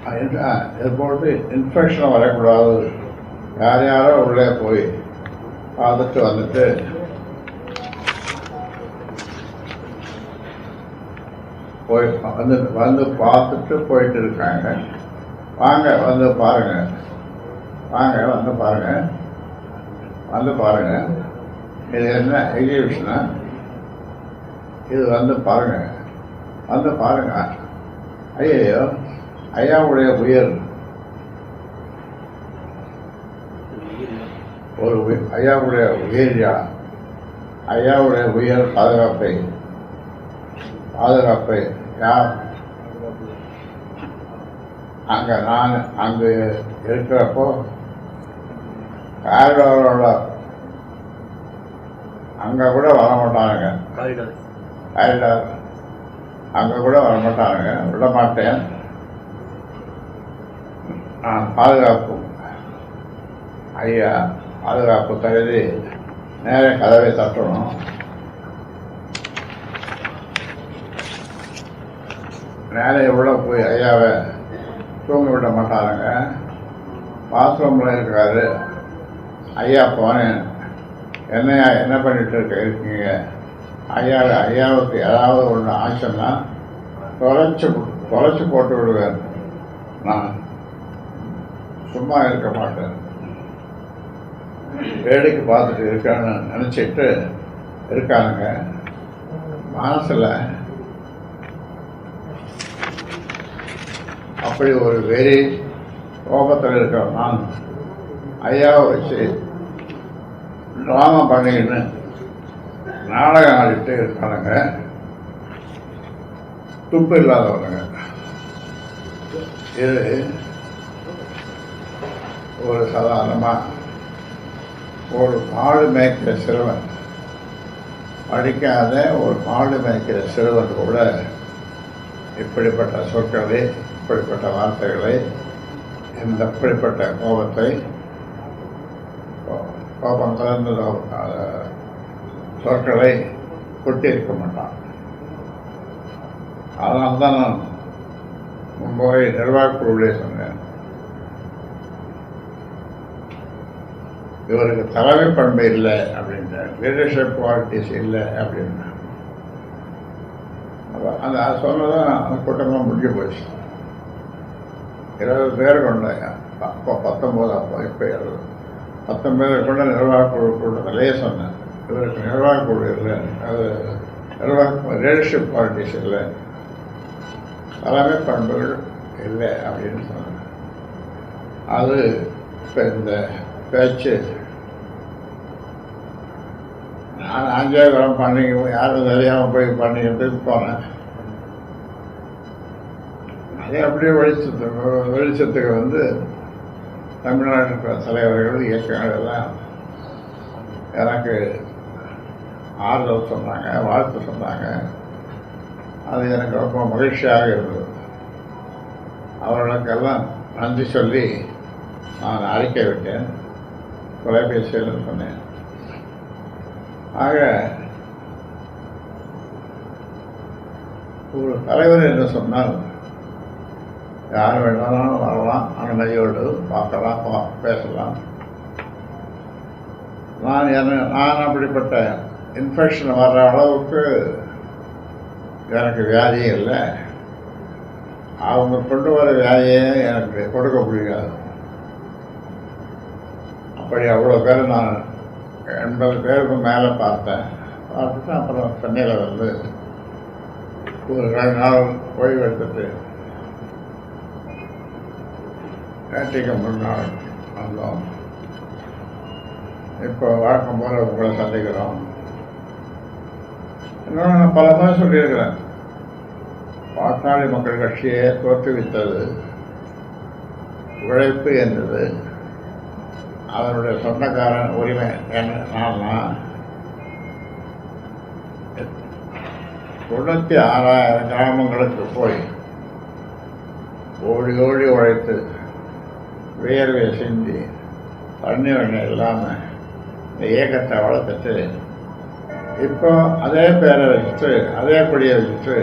இது போட்டு இன்ஃபெக்ஷன் வரக்கூடாது யார் யாரோ உள்ளே போய் பார்த்துட்டு வந்துட்டு போய் வந்து வந்து பார்த்துட்டு போயிட்டு இருக்காங்க வாங்க வந்து பாருங்க வாங்க வந்து பாருங்க வந்து பாருங்க இது என்ன எக்ஸிபிஷனா இது வந்து பாருங்க வந்து பாருங்க ஐயோ ஐயாவுடைய உயர். ஒரு ஐயாவுடைய உயர்யா? ஐயாவுடைய உயர் பாதுகாப்பை. பாதுகாப்பை யார்? அங்கே நான் அங்கே இருக்கிறப்போ காரிடோரோட அங்கே கூட வர மாட்டானுங்க காரிடார். காரிடார். அங்கே கூட வர மாட்டானுங்க விட மாட்டேன் பாதுகாப்பு ஐயா பாதுகாப்பு கருதி நேர கதவை தட்டணும். நேரே எவ்வளோ போய் ஐயாவை தூங்க விட மாட்டாருங்க. பாத்ரூமில் இருக்காரு. ஐயா போனேன். என்னையா என்ன பண்ணிட்டு இருக்க இருக்கீங்க? ஐயா ஐயாவுக்கு ஏதாவது ஒன்று ஆச்சுன்னா தொலைச்சி தொலைச்சி போட்டு விடுவேன். நான் சும்மா இருக்க மாட்டேன். வேடிக்கை பார்த்துட்டு இருக்கான்னு நினச்சிட்டு இருக்கானுங்க. மனசில் அப்படி ஒரு வெறி கோபத்தில் இருக்கிற நான் ஐயாவை வச்சு ட்ராமா பண்ணிக்கின்னு நாடகம் ஆடிட்டு இருக்கானுங்க. துப்பு இல்லாதவனுங்க. இது ஒரு சாதாரணமாக ஒரு மாடு மேய்க்கிற சிறுவன். படிக்காத ஒரு மாடு மேய்க்கிற சிறுவன் கூட இப்படிப்பட்ட சொற்களை இப்படிப்பட்ட வார்த்தைகளை இந்த இப்படிப்பட்ட கோபத்தை கோ- கோபம் கலந்த சொற்களை கொட்டியிருக்க மாட்டான். அதனால்தான் நான் மும்பை நிர்வாகக்குழுவிலே சொன்னேன். இவருக்கு தலைமை பண்பு இல்லை அப்படின்றார். லீடர்ஷிப் குவாலிட்டிஸ் இல்லை அப்படின்றார். அப்போ அந்த சொன்னதான் அந்த கூட்டம்லாம் முடிஞ்சு போச்சு. இருபது பேர் கொண்ட அப்போ பத்தொம்போது அப்போ இப்போ இருபது. பத்தொன்பது கொண்ட நிர்வாகக்குழு கூட்டத்திலேயே சொன்னேன் இவருக்கு நிர்வாகக்குழு இல்லை. அது நிர்வாக லீடர்ஷிப் குவாலிட்டிஸ் இல்லை. தலைமை பண்புகள் இல்லை அப்படின்னு சொன்னேன் அது இப்போ இந்த பேச்சு நான் அஞ்சாயிரம் பண்ணி யாரும் தெரியாமல் போய் பண்ணிக்கிட்டு போனேன். அதே அப்படியே வெளிச்சத்துக்கு வெளிச்சத்துக்கு வந்து தமிழ்நாட்டில் தலைவர்கள் இயக்கங்கள் எல்லாம் எனக்கு ஆறுதல் சொன்னாங்க வாழ்த்து சொன்னாங்க. அது எனக்கு ரொம்ப மகிழ்ச்சியாக இருந்தது. அவர்களுக்கெல்லாம் நன்றி சொல்லி நான் அறிக்கை விட்டேன். தொலைபேசியில் சொன்னேன். ஆக ஒரு தலைவர் என்று சொன்னால் யார் வேணாலும் வரலாம் அனுமதியோடு பார்க்கலாம் பா- பேசலாம். நான் என்ன நான் அப்படிப்பட்ட இன்ஃபெக்ஷன் வர்ற அளவுக்கு எனக்கு வியாதி இல்லை. அவங்க கொண்டு வர வியாதியை எனக்கு கொடுக்க முடியாது. அப்படி அவ்வளோ பேர் நான் எண்பது பேருக்கு மேலே பார்த்தேன். பார்த்துட்டு அப்புறம் சென்னையில் வந்து ஒரு ரெண்டு நாள் ஓய்வு எடுத்துட்டு நேற்றுக்கு முன்னாள் வந்தோம். இப்போ வழக்கம் போல் உங்களை சந்திக்கிறோம். இன்னொன்று நான் பல முறை சொல்லியிருக்கிறேன். பாட்டாளி மக்கள் கட்சியை தோற்றுவித்தது உழைப்பு என்றது அதனுடைய சொந்தக்காரன் உரிமை என்னன்னா தொண்ணூற்றி ஆறாயிரம் கிராமங்களுக்கு போய் ஓடி ஓடி உழைத்து வியர்வை சிந்தி தண்ணி வெண்ணெய் இல்லாமல் இந்த இயக்கத்தை வளர்த்துட்டு இப்போ அதே பேரை வச்சுட்டு அதே கொடியை வச்சுட்டு